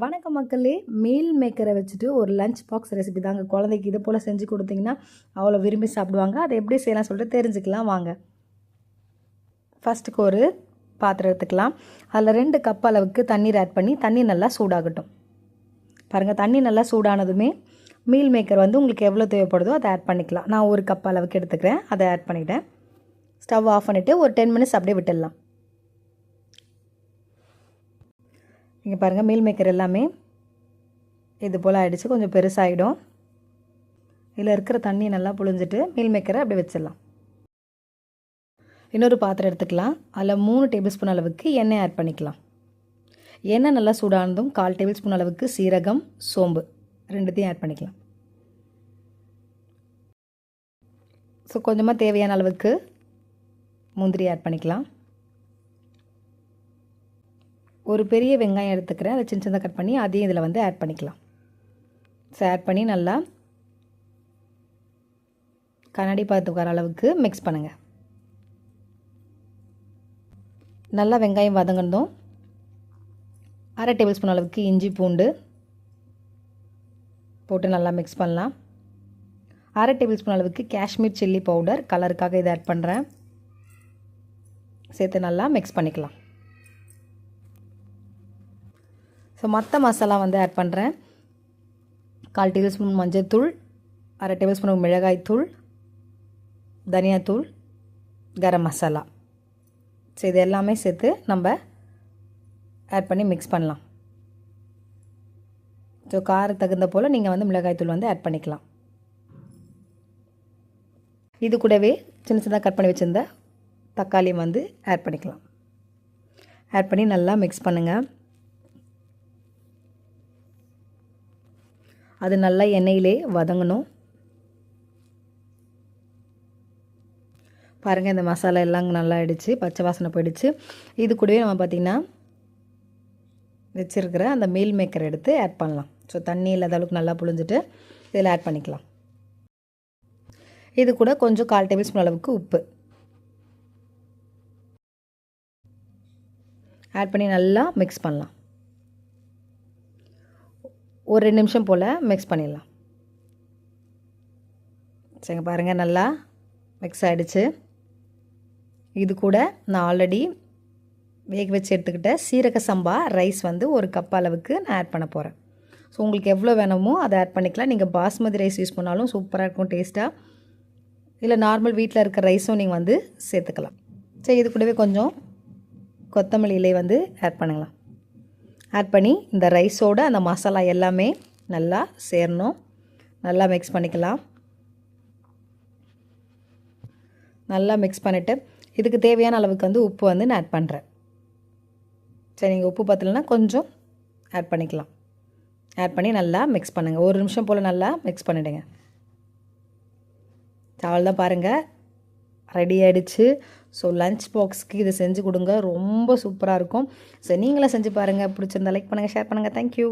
வணக்கம் மக்களே மீல் மேக்கரை வச்சுட்டு ஒரு லஞ்ச் பாக்ஸ் ரெசிபி தாங்க. குழந்தைக்கு இது போல் செஞ்சு கொடுத்தீங்கன்னா அவ்வளோ விரும்பி சாப்பிடுவாங்க. அதை எப்படி செய்யலாம் சொல்லிட்டு தெரிஞ்சுக்கலாம் வாங்க. ஃபஸ்ட்டுக்கு ஒரு பாத்திரம் எடுத்துக்கலாம். அதில் ரெண்டு கப் அளவுக்கு தண்ணீர் ஆட் பண்ணி தண்ணி நல்லா சூடாகட்டும். பாருங்கள் தண்ணி நல்லா சூடானதுமே மீல் மேக்கர் வந்து உங்களுக்கு எவ்வளோ தேவைப்படுதோ அதை ஆட் பண்ணிக்கலாம். நான் ஒரு கப் அளவுக்கு எடுத்துக்கிறேன். அதை ஆட் பண்ணிவிட்டேன் ஸ்டவ் ஆஃப் பண்ணிவிட்டு ஒரு டென் மினிட்ஸ் அப்படியே விட்டுடலாம். இங்கே பாருங்கள் மீல் மேக்கர் எல்லாமே இது போல் ஆகிடுச்சு கொஞ்சம் பெருசாகிடும் இதில் இருக்கிற தண்ணி நல்லா புழிஞ்சிட்டு மீல் மேக்கரை அப்படியே வச்சிடலாம். இன்னொரு பாத்திரம் எடுத்துக்கலாம். அதில் மூணு டேபிள் ஸ்பூன் அளவுக்கு எண்ணெய் ஆட் பண்ணிக்கலாம். எண்ணெய் நல்லா சூடானதும் கால் டேபிள் ஸ்பூன் அளவுக்கு சீரகம் சோம்பு ரெண்டுத்தையும் ஆட் பண்ணிக்கலாம். ஸோ கொஞ்சமாக தேவையான அளவுக்கு முந்திரி ஆட் பண்ணிக்கலாம். ஒரு பெரிய வெங்காயம் எடுத்துக்கிறேன். அதை சின்ன சின்னதாக கட் பண்ணி அதையும் இதில் வந்து ஆட் பண்ணிக்கலாம். ஸோ ஆட் பண்ணி நல்லா கண்ணாடி பார்த்து வர அளவுக்கு மிக்ஸ் பண்ணுங்கள் நல்லா வெங்காயம் வதங்கணும் அரை டேபிள் ஸ்பூன் அளவுக்கு இஞ்சி பூண்டு போட்டு நல்லா மிக்ஸ் பண்ணலாம். அரை டேபிள் ஸ்பூன் அளவுக்கு காஷ்மீர் சில்லி பவுடர் கலருக்காக இதை ஆட் பண்ணுறேன் சேர்த்து நல்லா மிக்ஸ் பண்ணிக்கலாம். ஸோ மற்ற மசாலா வந்து ஆட் பண்ணுறேன் கால் டேபிள் ஸ்பூன் மஞ்சள்தூள் அரை டேபிள் ஸ்பூன் மிளகாய்த்தூள் தனியாத்தூள் கரம் மசாலா. ஸோ இது எல்லாமே சேர்த்து நம்ம ஆட் பண்ணி மிக்ஸ் பண்ணலாம். ஸோ காரம் தகுந்த போல் நீங்கள் வந்து மிளகாய்த்தூள் வந்து ஆட் பண்ணிக்கலாம். இது கூடவே சின்ன சின்னதாக கட் பண்ணி வச்சுருந்த தக்காளியும் வந்து ஆட் பண்ணிக்கலாம். ஆட் பண்ணி நல்லா மிக்ஸ் பண்ணுங்கள் அது நல்லா எண்ணெயிலே வதங்கணும். பாருங்கள் இந்த மசாலா எல்லாம் நல்லா ஆயிடுச்சு பச்சை வாசனை போயிடுச்சு. இது கூடவே நம்ம பார்த்திங்கன்னா வச்சுருக்கிற அந்த மீல் மேக்கர் எடுத்து ஆட் பண்ணலாம். ஸோ தண்ணி இல்லாத அளவுக்கு நல்லா புழிஞ்சிட்டு இதில் ஆட் பண்ணிக்கலாம். இது கூட கொஞ்சம் கால் டேபிள் ஸ்பூன் அளவுக்கு உப்பு. ஆட் பண்ணி நல்லா மிக்ஸ் பண்ணலாம். ஒரு ரெண்டு நிமிஷம் போல் மிக்ஸ் பண்ணிடலாம். சரிங்க பாருங்கள் நல்லா மிக்ஸ் ஆகிடுச்சு இது கூட நான் ஆல்ரெடி வேக வச்சு எடுத்துக்கிட்ட சீரக சம்பா ரைஸ் வந்து ஒரு கப் அளவுக்கு நான் ஆட் பண்ண போகிறேன் ஸோ உங்களுக்கு எவ்வளோ வேணுமோ அதை ஆட் பண்ணிக்கலாம். நீங்கள் பாஸ்மதி ரைஸ் யூஸ் பண்ணாலும் சூப்பராக இருக்கும் டேஸ்ட்டாக இல்லை நார்மல் வீட்டில் இருக்கிற ரைஸும் நீங்கள் வந்து சேர்த்துக்கலாம். சரி இது கூடவே கொஞ்சம் கொத்தமல்லி இலை வந்து ஆட் பண்ணுங்களேன். ஆட் பண்ணி இந்த ரைஸோட அந்த மசாலா எல்லாமே நல்லா சேரணும். நல்லா மிக்ஸ் பண்ணிக்கலாம். நல்லா மிக்ஸ் பண்ணிவிட்டு இதுக்கு தேவையான அளவுக்கு வந்து உப்பு வந்து நான் ஆட் பண்ணுறேன் சரி நீங்கள் உப்பு பார்த்தலன்னா கொஞ்சம் ஆட் பண்ணிக்கலாம். ஆட் பண்ணி நல்லா மிக்ஸ் பண்ணுங்கள் ஒரு நிமிஷம் போல் நல்லா மிக்ஸ் பண்ணிவிடுங்க சாவல் தான் பாருங்கள் ரெடி ஆகிடுச்சு ஸோ லஞ்ச் பாக்ஸ்க்கு இதை செஞ்சு கொடுங்க. ரொம்ப சூப்பராக இருக்கும். ஸோ நீங்களும் செஞ்சு பாருங்கள் பிடிச்சிருந்தா லைக் பண்ணுங்கள் ஷேர் பண்ணுங்கள் தேங்க்யூ